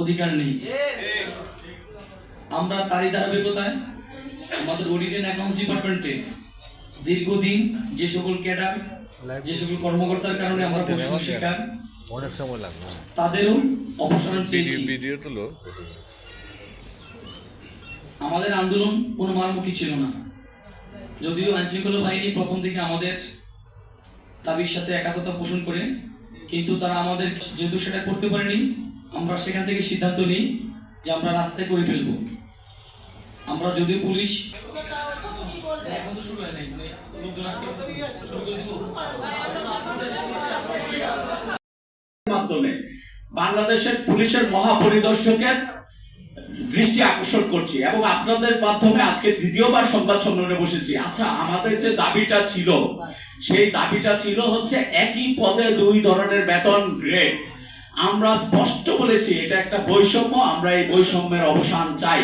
অধিকার নেই। আমরা তারই ধারাবাহিকতায় আমাদের অডিট অ্যান্ড অ্যাকাউন্টস ডিপার্টমেন্টে দীর্ঘদিন যে সকল ক্যাডার যে সকল কর্মকর্তার কারণে আমরা বৈষম্য শিকার অনেক সময় লাগবে। তাদেরও অপসারণ চেয়েছি ভিডিও তুলো আমাদের আন্দোলন কোনো মারমুখী ছিল না। যদিও আইনশৃঙ্খলা বাহিনী প্রথম থেকে আমাদের দাবির সাথে একাত্মতা পোষণ করে কিন্তু তারা আমাদের যেহেতু সেটা করতে পারেনি আমরা সেখান থেকে সিদ্ধান্ত নিই যে আমরা রাস্তায় করে ফেলব আমরা যদিও পুলিশ? মাধ্যমে বাংলাদেশের পুলিশের মহাপরিদর্শকের দৃষ্টি আকর্ষণ করছি এবং আপনাদের মাধ্যমে আজকে তৃতীয়বার সংবাদ সম্মেলনে বসেছি আচ্ছা আমাদের যে দাবিটা ছিল, সেই দাবিটা ছিল হচ্ছে একই পদে দুই ধরনের বেতন গ্রেড আমরা স্পষ্ট বলেছি, এটা একটা বৈষম্য, আমরা এই বৈষম্যের অবসান চাই।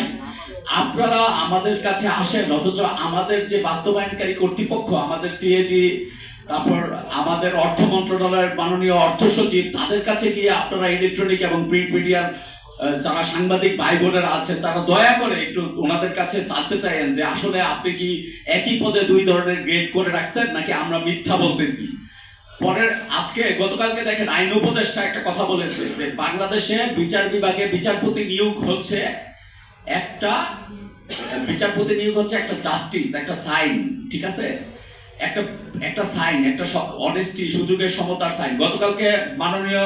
আপনারা আমাদের কাছে আসেন, অথচ আমাদের যে বাস্তবায়নকারী কর্তৃপক্ষ, আমাদের সিএজি, তারপর আমাদের অর্থ মন্ত্রণালয়ের মাননীয় অর্থ সচিব, তাদের কাছে গিয়ে আপনারা ইলেকট্রনিক এবং প্রিন্ট মিডিয়ার যারা সাংবাদিক ভাই বোনেরা আছেন, তারা দয়া করে একটু ওনাদের কাছে জানতে চাইেন যে আসলে আপনি কি একই পদে দুই ধরনের গ্রেড করে রাখছেন, নাকি আমরা মিথ্যা বলতেছি? পরের আজকে গতকালকে দেখেন আইন উপদেষ্টা একটা কথা বলেছে যে বাংলাদেশে বিচার বিভাগে বিচারপতি নিয়োগ হচ্ছে একটা, বিচারপতি নিয়োগ হচ্ছে একটা জাস্টিস একটা সাইন ঠিক আছে? একটা একটা সাইন একটা অনেস্টি সুযোগের সমতার সাইন গতকালকে মাননীয়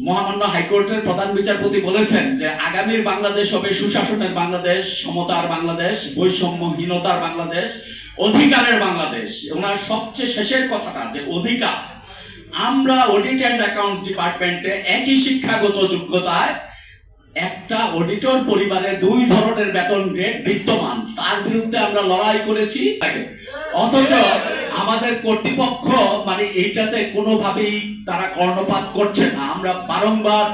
মহামান্য হাইকোর্টের প্রধান বিচারপতি বলেছেন যে আগামীর বাংলাদেশ হবে সুশাসনের বাংলাদেশ, সমতার বাংলাদেশ, বৈষম্যহীনতার বাংলাদেশ, অধিকারের বাংলাদেশ। ওনার সবচেয়ে শেষের কথাটা যে অধিকার আমরা অডিট অ্যান্ড অ্যাকাউন্টস ডিপার্টমেন্টে একই শিক্ষাগত যোগ্যতায় একটা অডিটর পরিবারে দুই ধরনের বেতন গ্রেড বিদ্যমান। তার বিরুদ্ধে আমরা লড়াই করেছি। অথচ আমাদের কর্তৃপক্ষ মানে এইটাতে কোনোভাবেই তারা কর্ণপাত করছে না। আমরা বারংবার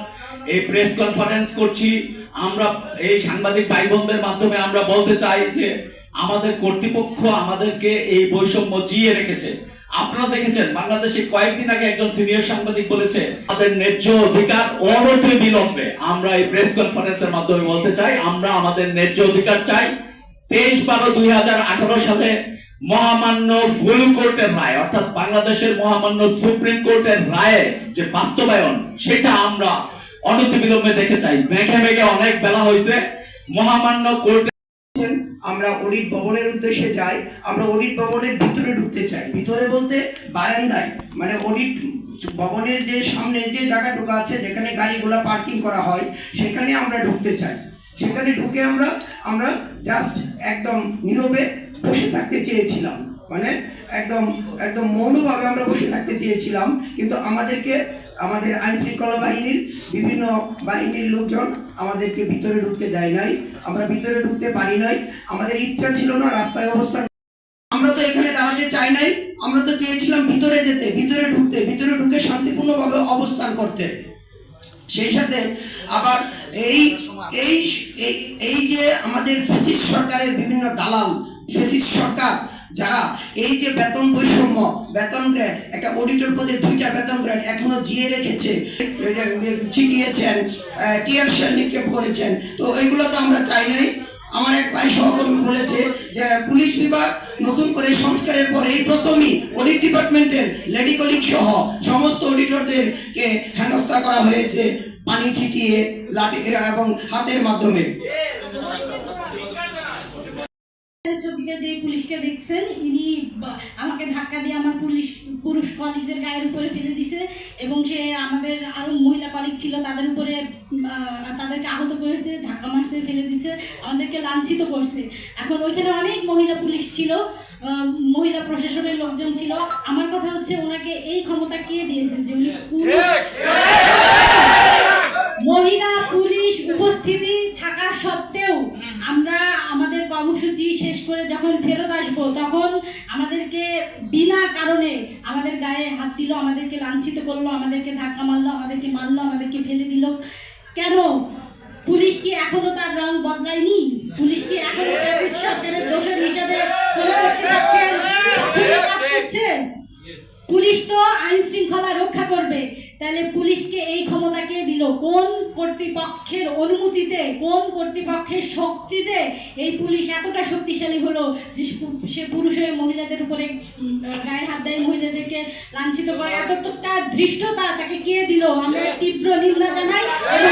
এই প্রেস কনফারেন্স করছি। আমরা এই সাংবাদিক ভাই বোনদের মাধ্যমে আমরা বলতে চাই যে, আমাদের কর্তৃপক্ষ আমাদেরকে এই বৈষম্য জিয়ে রেখেছে। আপনারা দেখেছেন বাংলাদেশে কয়েকদিন আগে একজন সিনিয়র সাংবাদিক বলেছে আমাদের ন্যায্য অধিকার অনতি বিলম্বে আমরা এই প্রেস কনফারেন্সের মাধ্যমে বলতে চাই আমরা আমাদের ন্যায্য অধিকার চাই। তেইশ বারো দুই সালে মহামান্য ফুল কোর্টের রায় অর্থাৎ বাংলাদেশের মহামান্য সুপ্রিম কোর্টের রায়ে যে বাস্তবায়ন সেটা আমরা অনতি বিলম্বে দেখে চাই। মেঘে মেঘে অনেক বেলা হয়েছে। মহামান্য কোর্ট বলছেন, আমরা অডিট ভবনের উদ্দেশ্যে যাই, আমরা অডিট ভবনের ভিতরে ঢুকতে চাই। ভিতরে বলতে বারান্দায় মানে অডিট ভবনের যে সামনের যে জায়গা জায়গাটুকু আছে, যেখানে গাড়িগুলো পার্কিং করা হয়, সেখানে আমরা ঢুকতে চাই। সেখানে ঢুকে আমরা আমরা জাস্ট একদম নীরবে বসে থাকতে চেয়েছিলাম। মানে একদম একদম মৌনভাবে আমরা বসে থাকতে চেয়েছিলাম, কিন্তু আমাদেরকে, আমাদের আইনশৃঙ্খলা বাহিনীর বিভিন্ন বাহিনীর লোকজন আমাদেরকে ভিতরে ঢুকতে দেয় নাই। আমরা ভিতরে ঢুকতে পারি নাই। আমাদের ইচ্ছা ছিল না রাস্তায় অবস্থান আমরা তো এখানে দাঁড়াতে চাই নাই। আমরা তো চেয়েছিলাম ভিতরে যেতে, ভিতরে ঢুকতে, ভিতরে ঢুকে শান্তিপূর্ণভাবে অবস্থান করতে। সেই সাথে আবার এই এই এই যে আমাদের ফেসিস সরকারের বিভিন্ন দালাল, ফেসিস সরকার যারা এই যে বেতন বৈষম্য, বেতন গ্রেড একটা অডিটর পদে দুইটা বেতন গ্রেড এখনও জিয়ে রেখেছে। চিটিয়েছেন টিয়ার শেল নিক্ষেপ করেছেন। তো এইগুলো তো আমরা চাই নাই। আমার এক ভাই সহকর্মী বলেছে যে, পুলিশ বিভাগ নতুন করে সংস্কারের পরে এই প্রথমই অডিট ডিপার্টমেন্টের লেডি কলিগ সহ সমস্ত অডিটরদেরকে হেনস্থা করা হয়েছে, পানি ছিটিয়ে, লাঠি, এবং হাতের মাধ্যমে। ছবিতে যে পুলিশকে দেখছেন ইনি আমাকে ধাক্কা দিয়ে আমার পুলিশ পুরুষ কলিগদের গায়ের উপরে ফেলে দিছে এবং সে আমাদের আরও মহিলা কলিগ ছিল তাদের উপরে তাদেরকে আহত করেছে ধাক্কা মারছে ফেলে দিচ্ছে আমাদেরকে লাঞ্ছিত করছে। এখন ওইখানে অনেক মহিলা পুলিশ ছিল মহিলা প্রশাসনের লোকজন ছিল। আমার কথা হচ্ছে ওনাকে এই ক্ষমতা কে দিয়েছেন যে উনি পুরুষ মহিলা পুলিশ উপস্থিতি থাকা সত্ত্বেও আমরা আমাদের কর্মসূচি শেষ করে যখন ফেরত আসব তখন আমাদেরকে বিনা কারণে আমাদের গায়ে হাত দিল আমাদেরকে লাঞ্ছিত করল আমাদেরকে ধাক্কা মারলো আমাদেরকে মারলো আমাদেরকে ফেলে দিল। কেন? পুলিশ কি এখনও তার রং বদলায়নি? পুলিশ কি এখনও সরকারের দোষের হিসাবে পুলিশ তো আইন শৃঙ্খলা রক্ষা করবে। তাহলে পুলিশকে এই ক্ষমতা কে দিল? কোন কর্তৃপক্ষের অনুমতিতে, কোন কর্তৃপক্ষের শক্তিতে এই পুলিশ এতটা শক্তিশালী হলো যে সে পুরুষ হয়ে মহিলাদের উপরে গায়ে হাত দেয়, মহিলাদেরকে লাঞ্ছিত করে? এতটা ধৃষ্টতা তাকে কে দিল? আমরা তীব্র নিন্দা জানাই এবং